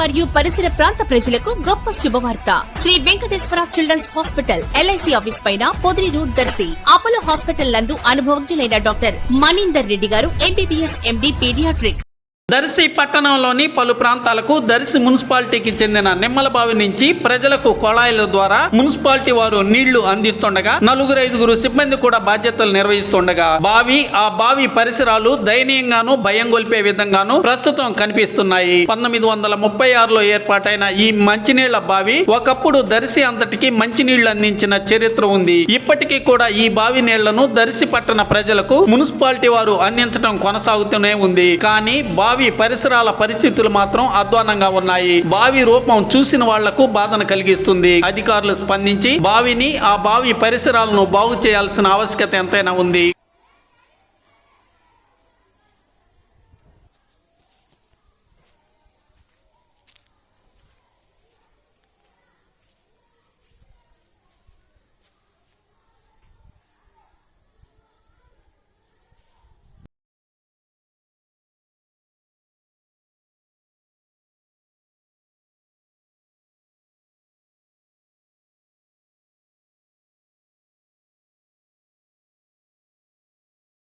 మరియు పరిసర ప్రాంత ప్రజలకు గొప్ప శుభవార్త. Sri Venkateswara children's hospital LIC office పైన పొదిరి రూట్ దర్శి. అపోలో హాస్పిటల్ నందు అనుభవజ్ఞులైన డాక్టర్ మనీందర్ రెడ్డి గారు ఎంబీబీఎస్ ఎండి పీడియాట్రిక్ దర్శి పట్టణంలోని పలు ప్రాంతాలకు దర్శి మున్సిపాలిటీకి చెందిన నిమ్మలబావి నుంచి ప్రజలకు కొళాయిల ద్వారా మున్సిపాలిటీ వారు నీళ్ళు అందిస్తుండగా నలుగురు ఐదుగురు సిబ్బంది కూడా బాధ్యతలు నిర్వహిస్తుండగా బావి ఆ బావి పరిసరాలు దయనీయంగాను భయం గొల్పే విధంగాను ప్రస్తుతం కనిపిస్తున్నాయి. పంతొమ్మిది వందల ముప్పై ఆరులో ఏర్పాటైన ఈ మంచినీళ్ళ బావి ఒకప్పుడు దర్శి అంతటికి మంచినీళ్ళు అందించిన చరిత్ర ఉంది. ఇప్పటికీ కూడా ఈ బావి నీళ్ళను దర్శి పట్టణ ప్రజలకు మున్సిపాలిటీ వారు అందించడం కొనసాగుతూనే ఉంది. కానీ బావి బావి పరిసరాల పరిస్థితులు మాత్రం అధ్వానంగా ఉన్నాయి. బావి రూపం చూసిన వాళ్ళకు బాధను కలిగిస్తుంది. అధికారులు స్పందించి బావిని ఆ బావి పరిసరాలను బాగు చేయాల్సిన ఆవశ్యకత ఎంతైనా ఉంది.